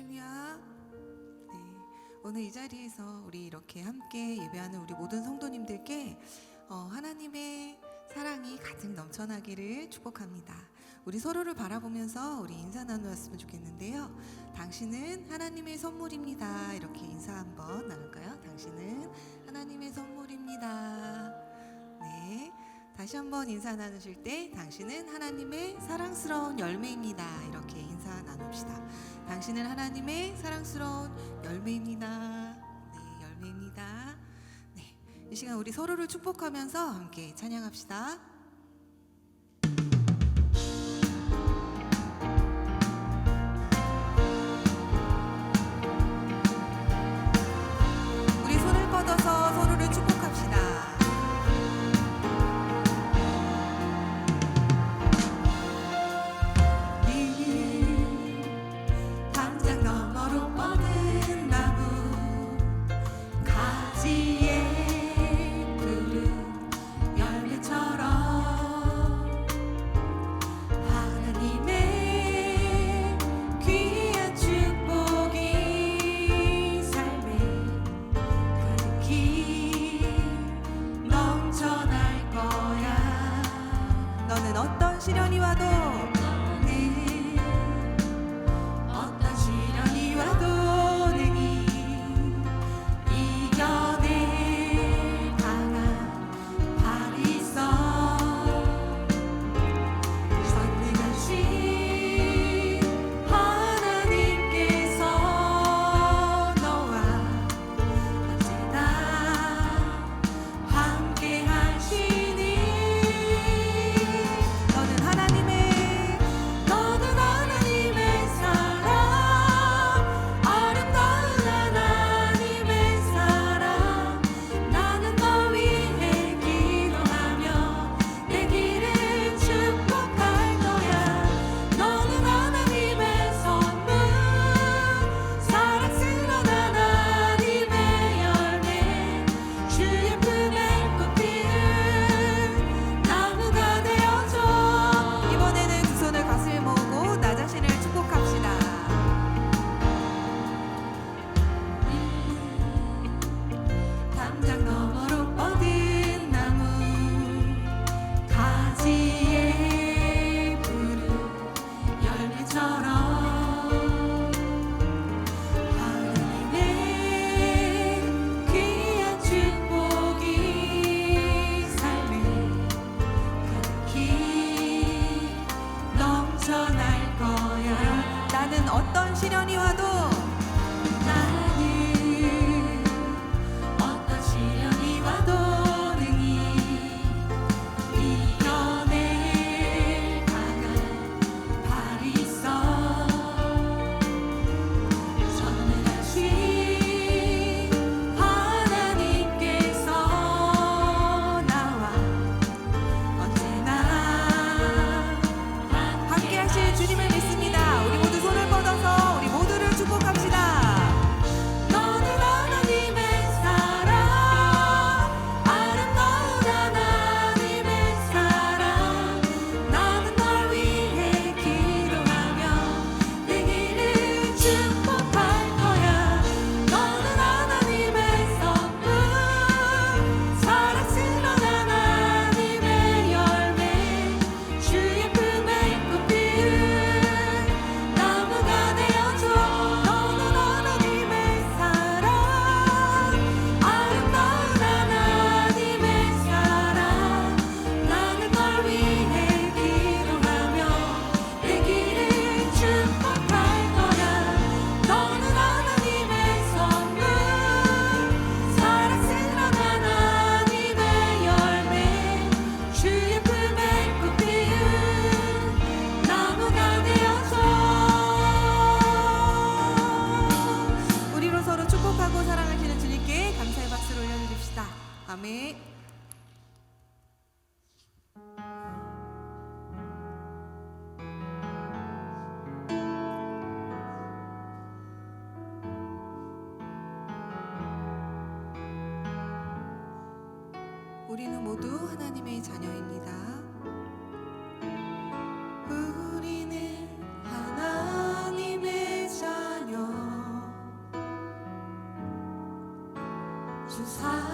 할렐루야. 네, 오늘 이 자리에서 우리 이렇게 함께 예배하는 우리 모든 성도님들께 어, 하나님의 사랑이 가득 넘쳐나기를 축복합니다. 우리 서로를 바라보면서 우리 인사 나누었으면 좋겠는데요. 당신은 하나님의 선물입니다. 이렇게 인사 한번 나눌까요? 당신은 하나님의 선물입니다. 네. 다시 한번 인사 나누실 때 당신은 하나님의 사랑스러운 열매입니다. 이렇게 인사 나눕시다. 당신은 하나님의 사랑스러운 열매입니다. 네, 열매입니다. 네, 이 시간 우리 서로를 축복하면서 함께 찬양합시다. 모두 하나님의 자녀입니다. 주사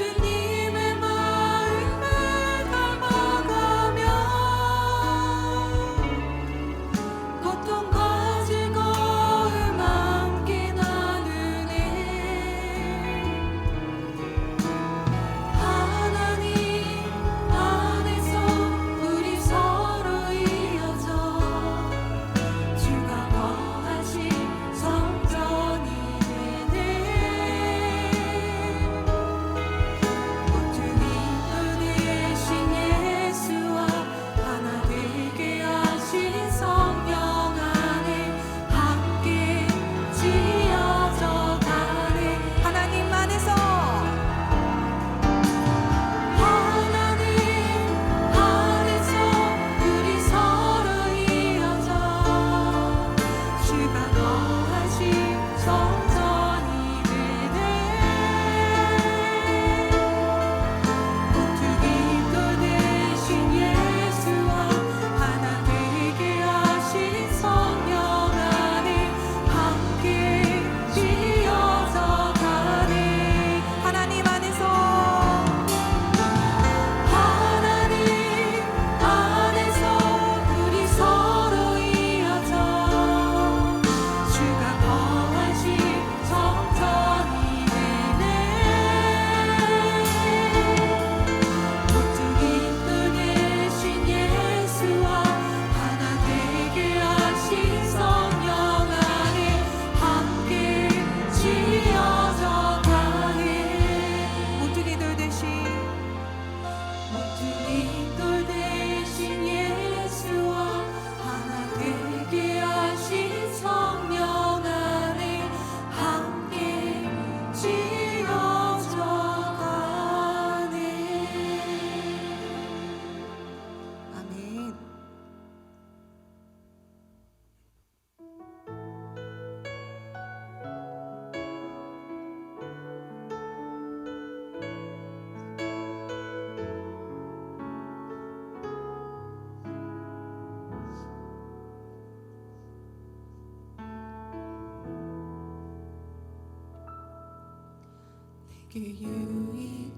예수 que you eat.